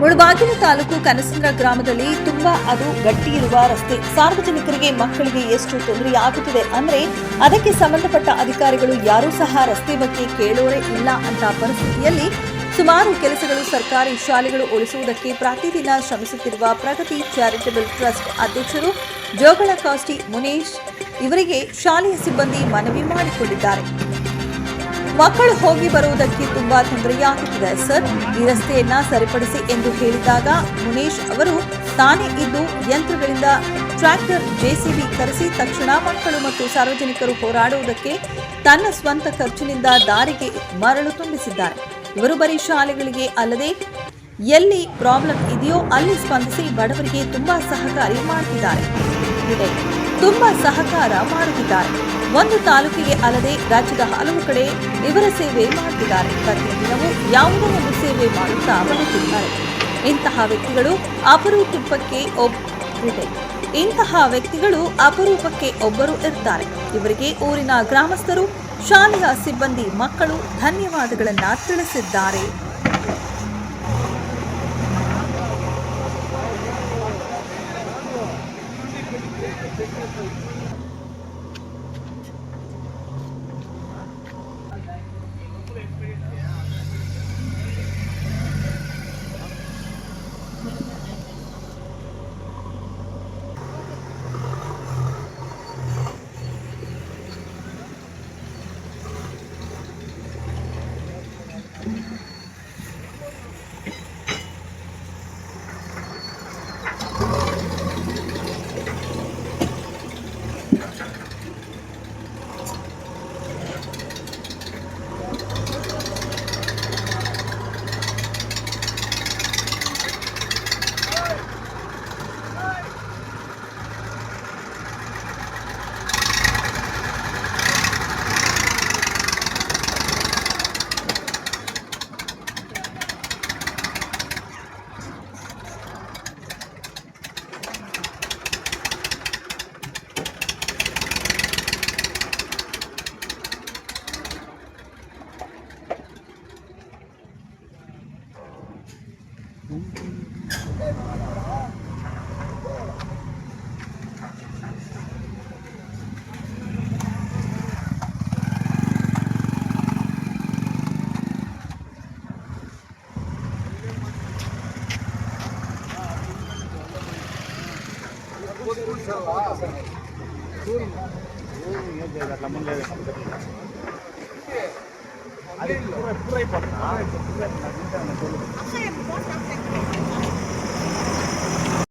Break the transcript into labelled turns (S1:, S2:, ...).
S1: ಮುಳಬಾಗಿಲು ತಾಲೂಕು ಕನಸಂದ್ರ ಗ್ರಾಮದಲ್ಲಿ ತುಂಬಾ ಅದು ಗಟ್ಟಿ ಇರುವ ರಸ್ತೆ. ಸಾರ್ವಜನಿಕರಿಗೆ ಮಕ್ಕಳಿಗೆ ಎಷ್ಟು ತೊಂದರೆಯಾಗುತ್ತಿದೆ ಅಂದ್ರೆ ಅದಕ್ಕೆ ಸಂಬಂಧಪಟ್ಟ ಅಧಿಕಾರಿಗಳು ಯಾರೂ ಸಹ ರಸ್ತೆ ಬಗ್ಗೆ ಕೇಳೋರೇ ಇಲ್ಲ ಅಂತ ಪರಿಸ್ಥಿತಿಯಲ್ಲಿ ಸುಮಾರು ಕೆಲಸಗಳು ಸರ್ಕಾರಿ ಶಾಲೆಗಳು ಉಳಿಸುವುದಕ್ಕೆ ಪ್ರತಿದಿನ ಶ್ರಮಿಸುತ್ತಿರುವ ಪ್ರಗತಿ ಚಾರಿಟಬಲ್ ಟ್ರಸ್ಟ್ ಅಧ್ಯಕ್ಷರು ಜೋಗಳ ಕಾಸ್ಟಿ ಮುನೇಶ್ ಇವರಿಗೆ ಶಾಲೆಯ ಸಿಬ್ಬಂದಿ ಮನವಿ ಮಾಡಿಕೊಂಡಿದ್ದಾರೆ. ಮಕ್ಕಳು ಹೋಗಿ ಬರುವುದಕ್ಕೆ ತುಂಬಾ ತೊಂದರೆಯಾಗುತ್ತಿದೆ. ಸರ್, ಈ ರಸ್ತೆಯನ್ನ ಸರಿಪಡಿಸಿ ಎಂದು ಹೇಳಿದಾಗ ಮುನೇಶ್ ಅವರು, ತಾನೇ ಇದ್ದು ಯಂತ್ರಗಳಿಂದ ಟ್ರ್ಯಾಕ್ಟರ್ ಜೆಸಿಬಿ ಕರೆಸಿ ತಕ್ಷಣ ಮಕ್ಕಳು ಮತ್ತು ಸಾರ್ವಜನಿಕರು ಹೋರಾಡುವುದಕ್ಕೆ ತನ್ನ ಸ್ವಂತ ಖರ್ಚಿನಿಂದ ದಾರಿಗೆ ಮರಳು ತುಂಬಿಸಿದ್ದಾರೆ. ಇವರು ಬರೀ ಶಾಲೆಗಳಿಗೆ ಅಲ್ಲದೆ ಎಲ್ಲಿ ಪ್ರಾಬ್ಲಮ್ ಇದೆಯೋ ಅಲ್ಲಿ ಸ್ಪಂದಿಸಿ ಬಡವರಿಗೆ ತುಂಬಾ ಸಹಕಾರಿ ಮಾಡುತ್ತಿದ್ದಾರೆ. ತುಂಬಾ ಸಹಕಾರ ಮಾಡುತ್ತಿದ್ದಾರೆ. ಒಂದು ತಾಲೂಕಿಗೆ ಅಲ್ಲದೆ ರಾಜ್ಯದ ಹಲವು ಕಡೆ ಇವರ ಸೇವೆ ಮಾಡುತ್ತಿದ್ದಾರೆ. ಪ್ರತಿದಿನವೂ ಯಾವುದೋ ಒಂದು ಸೇವೆ ಮಾಡುತ್ತಾ ಬರುತ್ತಿದ್ದಾರೆ. ಇಂತಹ ವ್ಯಕ್ತಿಗಳು ಅಪರೂಪಕ್ಕೆ ಒಬ್ಬ ಇಂತಹ ವ್ಯಕ್ತಿಗಳು ಅಪರೂಪಕ್ಕೆ ಒಬ್ಬರು ಇರ್ತಾರೆ. ಇವರಿಗೆ ಊರಿನ ಗ್ರಾಮಸ್ಥರು, ಶಾಲೆಯ ಸಿಬ್ಬಂದಿ ಮಕ್ಕಳು ಧನ್ಯವಾದಗಳನ್ನು ತಿಳಿಸಿದ್ದಾರೆ.
S2: అట్లా ముందు அது புரை பண்ணா